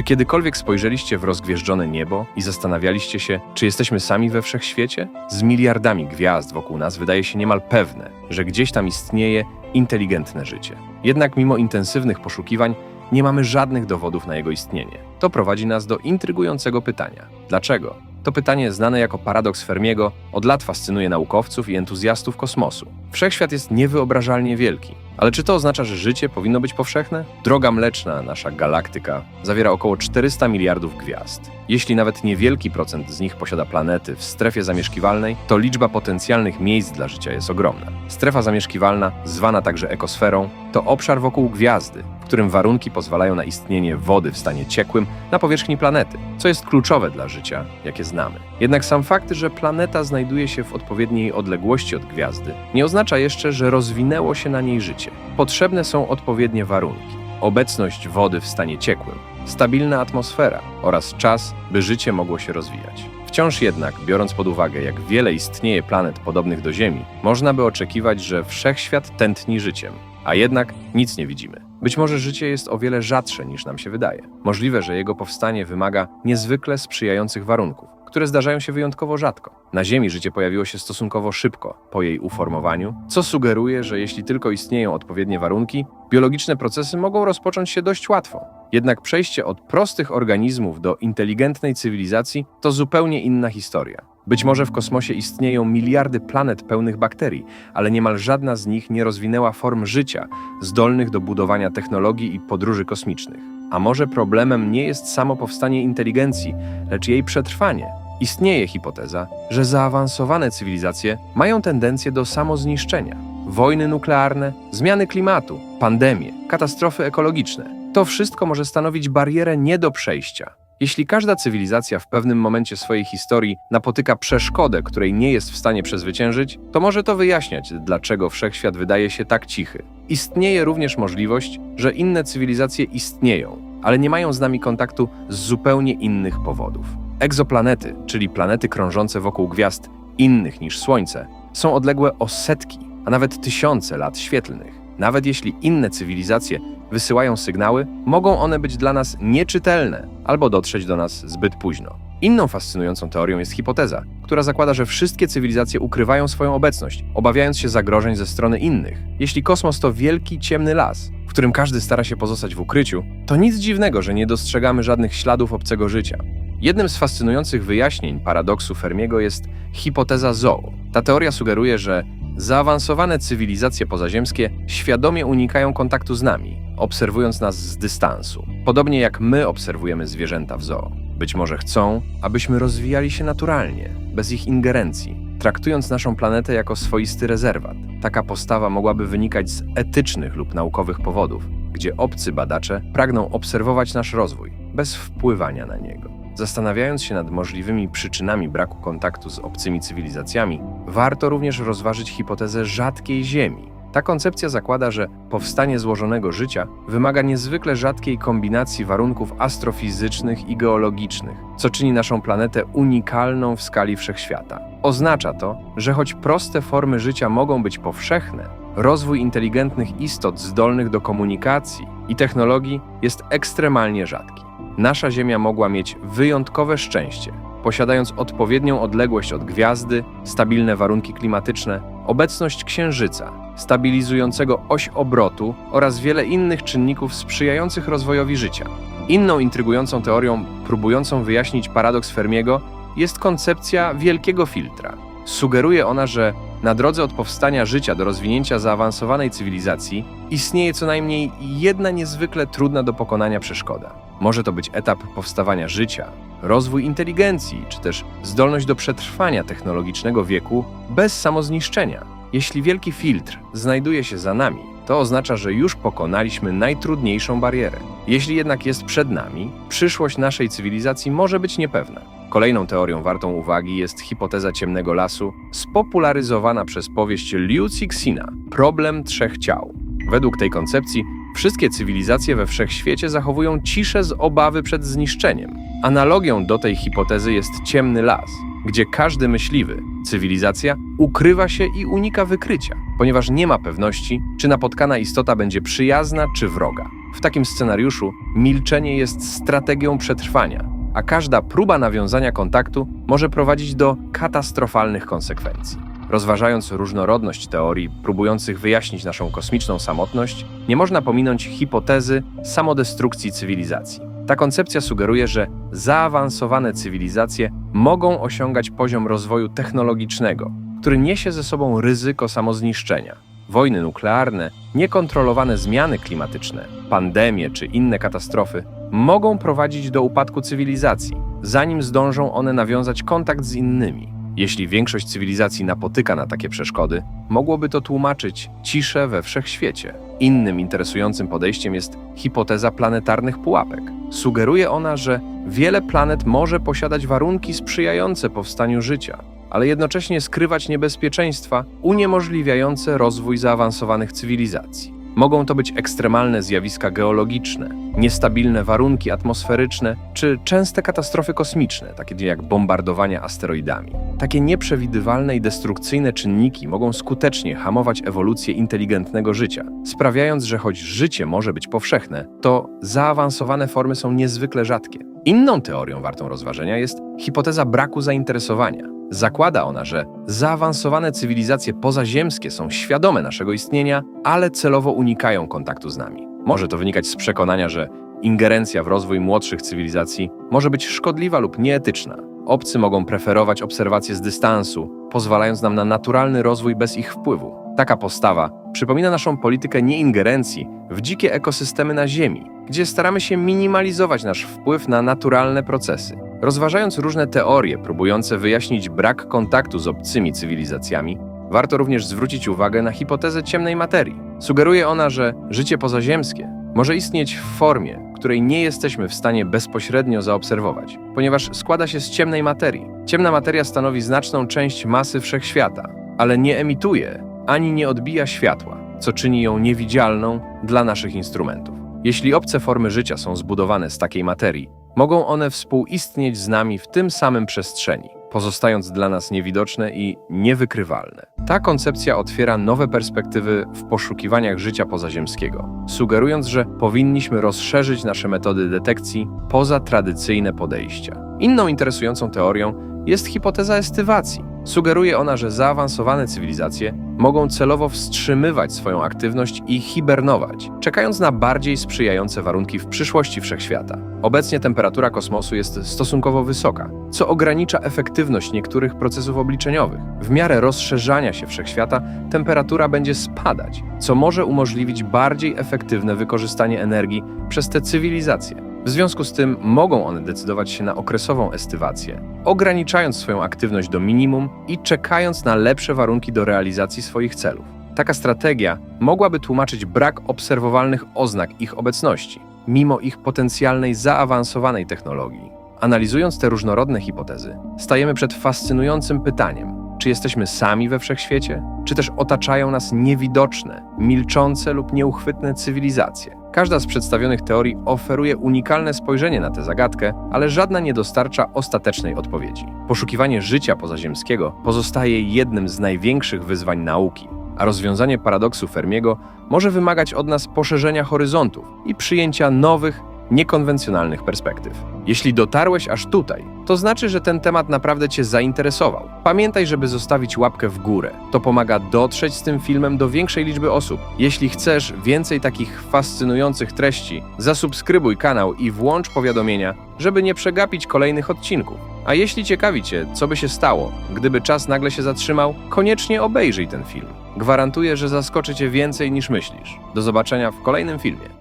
Czy kiedykolwiek spojrzeliście w rozgwieżdżone niebo i zastanawialiście się, czy jesteśmy sami we wszechświecie? Z miliardami gwiazd wokół nas wydaje się niemal pewne, że gdzieś tam istnieje inteligentne życie. Jednak mimo intensywnych poszukiwań nie mamy żadnych dowodów na jego istnienie. To prowadzi nas do intrygującego pytania: dlaczego? To pytanie, znane jako paradoks Fermiego, od lat fascynuje naukowców i entuzjastów kosmosu. Wszechświat jest niewyobrażalnie wielki, ale czy to oznacza, że życie powinno być powszechne? Droga Mleczna, nasza galaktyka, zawiera około 400 miliardów gwiazd. Jeśli nawet niewielki procent z nich posiada planety w strefie zamieszkiwalnej, to liczba potencjalnych miejsc dla życia jest ogromna. Strefa zamieszkiwalna, zwana także ekosferą, to obszar wokół gwiazdy, którym warunki pozwalają na istnienie wody w stanie ciekłym na powierzchni planety, co jest kluczowe dla życia, jakie znamy. Jednak sam fakt, że planeta znajduje się w odpowiedniej odległości od gwiazdy, nie oznacza jeszcze, że rozwinęło się na niej życie. Potrzebne są odpowiednie warunki. Obecność wody w stanie ciekłym, stabilna atmosfera oraz czas, by życie mogło się rozwijać. Wciąż jednak, biorąc pod uwagę, jak wiele istnieje planet podobnych do Ziemi, można by oczekiwać, że wszechświat tętni życiem, a jednak nic nie widzimy. Być może życie jest o wiele rzadsze niż nam się wydaje. Możliwe, że jego powstanie wymaga niezwykle sprzyjających warunków, które zdarzają się wyjątkowo rzadko. Na Ziemi życie pojawiło się stosunkowo szybko po jej uformowaniu, co sugeruje, że jeśli tylko istnieją odpowiednie warunki, biologiczne procesy mogą rozpocząć się dość łatwo. Jednak przejście od prostych organizmów do inteligentnej cywilizacji to zupełnie inna historia. Być może w kosmosie istnieją miliardy planet pełnych bakterii, ale niemal żadna z nich nie rozwinęła form życia zdolnych do budowania technologii i podróży kosmicznych. A może problemem nie jest samo powstanie inteligencji, lecz jej przetrwanie? Istnieje hipoteza, że zaawansowane cywilizacje mają tendencję do samozniszczenia. Wojny nuklearne, zmiany klimatu, pandemie, katastrofy ekologiczne to wszystko może stanowić barierę nie do przejścia. Jeśli każda cywilizacja w pewnym momencie swojej historii napotyka przeszkodę, której nie jest w stanie przezwyciężyć, to może to wyjaśniać, dlaczego wszechświat wydaje się tak cichy. Istnieje również możliwość, że inne cywilizacje istnieją, ale nie mają z nami kontaktu z zupełnie innych powodów. Egzoplanety, czyli planety krążące wokół gwiazd innych niż Słońce, są odległe o setki, a nawet tysiące lat świetlnych. Nawet jeśli inne cywilizacje wysyłają sygnały, mogą one być dla nas nieczytelne albo dotrzeć do nas zbyt późno. Inną fascynującą teorią jest hipoteza, która zakłada, że wszystkie cywilizacje ukrywają swoją obecność, obawiając się zagrożeń ze strony innych. Jeśli kosmos to wielki, ciemny las, w którym każdy stara się pozostać w ukryciu, to nic dziwnego, że nie dostrzegamy żadnych śladów obcego życia. Jednym z fascynujących wyjaśnień paradoksu Fermiego jest hipoteza zoo. Ta teoria sugeruje, że zaawansowane cywilizacje pozaziemskie świadomie unikają kontaktu z nami, obserwując nas z dystansu, podobnie jak my obserwujemy zwierzęta w zoo. Być może chcą, abyśmy rozwijali się naturalnie, bez ich ingerencji, traktując naszą planetę jako swoisty rezerwat. Taka postawa mogłaby wynikać z etycznych lub naukowych powodów, gdzie obcy badacze pragną obserwować nasz rozwój, bez wpływania na niego. Zastanawiając się nad możliwymi przyczynami braku kontaktu z obcymi cywilizacjami, warto również rozważyć hipotezę rzadkiej Ziemi. Ta koncepcja zakłada, że powstanie złożonego życia wymaga niezwykle rzadkiej kombinacji warunków astrofizycznych i geologicznych, co czyni naszą planetę unikalną w skali wszechświata. Oznacza to, że choć proste formy życia mogą być powszechne, rozwój inteligentnych istot zdolnych do komunikacji i technologii jest ekstremalnie rzadki. Nasza Ziemia mogła mieć wyjątkowe szczęście, posiadając odpowiednią odległość od gwiazdy, stabilne warunki klimatyczne, obecność Księżyca, stabilizującego oś obrotu oraz wiele innych czynników sprzyjających rozwojowi życia. Inną intrygującą teorią próbującą wyjaśnić paradoks Fermiego jest koncepcja wielkiego filtra. Sugeruje ona, że na drodze od powstania życia do rozwinięcia zaawansowanej cywilizacji istnieje co najmniej jedna niezwykle trudna do pokonania przeszkoda. Może to być etap powstawania życia, rozwój inteligencji, czy też zdolność do przetrwania technologicznego wieku bez samozniszczenia. Jeśli wielki filtr znajduje się za nami, to oznacza, że już pokonaliśmy najtrudniejszą barierę. Jeśli jednak jest przed nami, przyszłość naszej cywilizacji może być niepewna. Kolejną teorią wartą uwagi jest hipoteza ciemnego lasu, spopularyzowana przez powieść Liu Cixina Problem trzech ciał. Według tej koncepcji wszystkie cywilizacje we wszechświecie zachowują ciszę z obawy przed zniszczeniem. Analogią do tej hipotezy jest ciemny las, gdzie każdy myśliwy, cywilizacja, ukrywa się i unika wykrycia, ponieważ nie ma pewności, czy napotkana istota będzie przyjazna czy wroga. W takim scenariuszu milczenie jest strategią przetrwania, a każda próba nawiązania kontaktu może prowadzić do katastrofalnych konsekwencji. Rozważając różnorodność teorii próbujących wyjaśnić naszą kosmiczną samotność, nie można pominąć hipotezy samodestrukcji cywilizacji. Ta koncepcja sugeruje, że zaawansowane cywilizacje mogą osiągać poziom rozwoju technologicznego, który niesie ze sobą ryzyko samozniszczenia. Wojny nuklearne, niekontrolowane zmiany klimatyczne, pandemie czy inne katastrofy mogą prowadzić do upadku cywilizacji, zanim zdążą one nawiązać kontakt z innymi. Jeśli większość cywilizacji napotyka na takie przeszkody, mogłoby to tłumaczyć ciszę we wszechświecie. Innym interesującym podejściem jest hipoteza planetarnych pułapek. Sugeruje ona, że wiele planet może posiadać warunki sprzyjające powstaniu życia, ale jednocześnie skrywać niebezpieczeństwa uniemożliwiające rozwój zaawansowanych cywilizacji. Mogą to być ekstremalne zjawiska geologiczne, niestabilne warunki atmosferyczne czy częste katastrofy kosmiczne, takie jak bombardowania asteroidami. Takie nieprzewidywalne i destrukcyjne czynniki mogą skutecznie hamować ewolucję inteligentnego życia, sprawiając, że choć życie może być powszechne, to zaawansowane formy są niezwykle rzadkie. Inną teorią wartą rozważenia jest hipoteza braku zainteresowania. Zakłada ona, że zaawansowane cywilizacje pozaziemskie są świadome naszego istnienia, ale celowo unikają kontaktu z nami. Może to wynikać z przekonania, że ingerencja w rozwój młodszych cywilizacji może być szkodliwa lub nieetyczna. Obcy mogą preferować obserwacje z dystansu, pozwalając nam na naturalny rozwój bez ich wpływu. Taka postawa przypomina naszą politykę nieingerencji w dzikie ekosystemy na Ziemi, gdzie staramy się minimalizować nasz wpływ na naturalne procesy. Rozważając różne teorie próbujące wyjaśnić brak kontaktu z obcymi cywilizacjami, warto również zwrócić uwagę na hipotezę ciemnej materii. Sugeruje ona, że życie pozaziemskie może istnieć w formie, której nie jesteśmy w stanie bezpośrednio zaobserwować, ponieważ składa się z ciemnej materii. Ciemna materia stanowi znaczną część masy wszechświata, ale nie emituje ani nie odbija światła, co czyni ją niewidzialną dla naszych instrumentów. Jeśli obce formy życia są zbudowane z takiej materii, mogą one współistnieć z nami w tym samym przestrzeni, pozostając dla nas niewidoczne i niewykrywalne. Ta koncepcja otwiera nowe perspektywy w poszukiwaniach życia pozaziemskiego, sugerując, że powinniśmy rozszerzyć nasze metody detekcji poza tradycyjne podejścia. Inną interesującą teorią jest hipoteza estywacji. Sugeruje ona, że zaawansowane cywilizacje mogą celowo wstrzymywać swoją aktywność i hibernować, czekając na bardziej sprzyjające warunki w przyszłości wszechświata. Obecnie temperatura kosmosu jest stosunkowo wysoka, co ogranicza efektywność niektórych procesów obliczeniowych. W miarę rozszerzania się wszechświata temperatura będzie spadać, co może umożliwić bardziej efektywne wykorzystanie energii przez te cywilizacje. W związku z tym mogą one decydować się na okresową estywację, ograniczając swoją aktywność do minimum i czekając na lepsze warunki do realizacji swoich celów. Taka strategia mogłaby tłumaczyć brak obserwowalnych oznak ich obecności, mimo ich potencjalnej zaawansowanej technologii. Analizując te różnorodne hipotezy, stajemy przed fascynującym pytaniem: czy jesteśmy sami we wszechświecie, czy też otaczają nas niewidoczne, milczące lub nieuchwytne cywilizacje? Każda z przedstawionych teorii oferuje unikalne spojrzenie na tę zagadkę, ale żadna nie dostarcza ostatecznej odpowiedzi. Poszukiwanie życia pozaziemskiego pozostaje jednym z największych wyzwań nauki, a rozwiązanie paradoksu Fermiego może wymagać od nas poszerzenia horyzontów i przyjęcia nowych, niekonwencjonalnych perspektyw. Jeśli dotarłeś aż tutaj, to znaczy, że ten temat naprawdę Cię zainteresował. Pamiętaj, żeby zostawić łapkę w górę. To pomaga dotrzeć z tym filmem do większej liczby osób. Jeśli chcesz więcej takich fascynujących treści, zasubskrybuj kanał i włącz powiadomienia, żeby nie przegapić kolejnych odcinków. A jeśli ciekawi Cię, co by się stało, gdyby czas nagle się zatrzymał, koniecznie obejrzyj ten film. Gwarantuję, że zaskoczy Cię więcej niż myślisz. Do zobaczenia w kolejnym filmie.